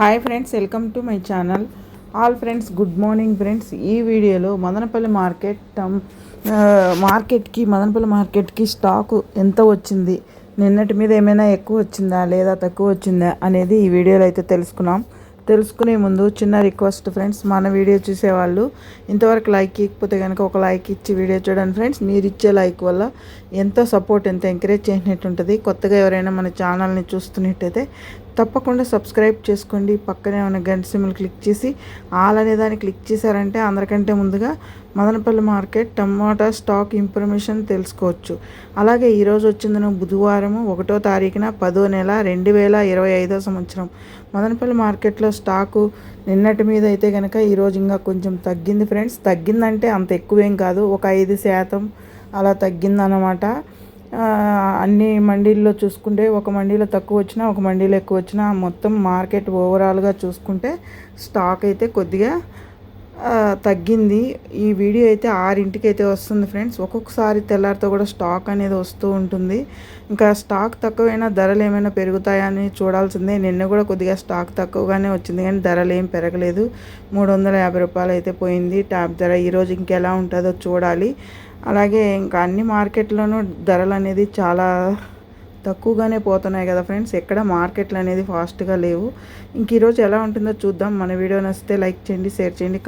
Hi friends welcome to my channel. All friends good morning friends. ఈ వీడియోలో Madanapalle market టమ్, మార్కెట్కి మదనపల్లి మార్కెట్కి స్టాకు ఎంత వచ్చింది నిన్నటి మీద ఏమైనా ఎక్కువ వచ్చిందా లేదా తక్కువ వచ్చిందా అనేది ఈ వీడియోలో అయితే తెలుసుకున్నాం. తెలుసుకునే ముందు చిన్న రిక్వెస్ట్ ఫ్రెండ్స్ మన వీడియో చూసేవాళ్ళు ఇంతవరకు లైక్ ఇవ్వకపోతే కనుక ఒక లైక్ ఇచ్చి వీడియో చూడండి ఫ్రెండ్స్. మీరు ఇచ్చే లైక్ వల్ల ఎంతో సపోర్ట్ ఎంత ఎంకరేజ్ చేసినట్టు ఉంటుంది కొత్తగా ఎవరైనా మన ఛానల్ని చూస్తున్నట్టయితే తప్పకుండా సబ్స్క్రైబ్ చేసుకోండి. పక్కనే ఉన్న గంట సిమ్లు క్లిక్ చేసి ఆల్ అనే దాన్ని క్లిక్ చేశారంటే అందరికంటే ముందుగా Madanapalle market tomato stock information తెలుసుకోవచ్చు. అలాగే ఈరోజు వచ్చిందిన బుధవారం ఒకటో తారీఖున పదో నెల రెండు వేల ఇరవై ఐదో సంవత్సరం. మదనపల్లి మార్కెట్లో స్టాకు నిన్నటి మీద అయితే కనుక ఈరోజు ఇంకా కొంచెం తగ్గింది ఫ్రెండ్స్. తగ్గిందంటే అంత ఎక్కువేం కాదు. ఒక ఐదు శాతం అలా తగ్గిందన్నమాట. అన్ని మండీల్లో చూసుకుంటే ఒక మండీలో తక్కువ వచ్చినా ఒక మండీలో ఎక్కువ వచ్చినా మొత్తం మార్కెట్ ఓవరాల్గా చూసుకుంటే స్టాక్ అయితే కొద్దిగా తగ్గింది. ఈ వీడియో అయితే ఆరింటికి అయితే వస్తుంది ఫ్రెండ్స్. ఒక్కొక్కసారి తెల్లారితో కూడా స్టాక్ అనేది వస్తూ ఉంటుంది. ఇంకా స్టాక్ తక్కువైనా ధరలు ఏమైనా పెరుగుతాయా అని చూడాల్సిందే. నిన్న కూడా కొద్దిగా స్టాక్ తక్కువగానే వచ్చింది కానీ ధరలు ఏం పెరగలేదు. మూడు వందల యాభై రూపాయలు అయితే పోయింది. ట్యాప్ ధర ఈరోజు ఇంకెలా ఉంటుందో చూడాలి. అలాగే ఇంకా అన్ని మార్కెట్లోనూ ధరలు అనేది చాలా తక్కువగానే పోతున్నాయి కదా ఫ్రెండ్స్. ఎక్కడ మార్కెట్లు అనేది ఫాస్ట్గా లేవు. ఇంక ఈరోజు ఎలా ఉంటుందో చూద్దాం. మన వీడియో నచ్చితే లైక్ చేయండి షేర్ చేయండి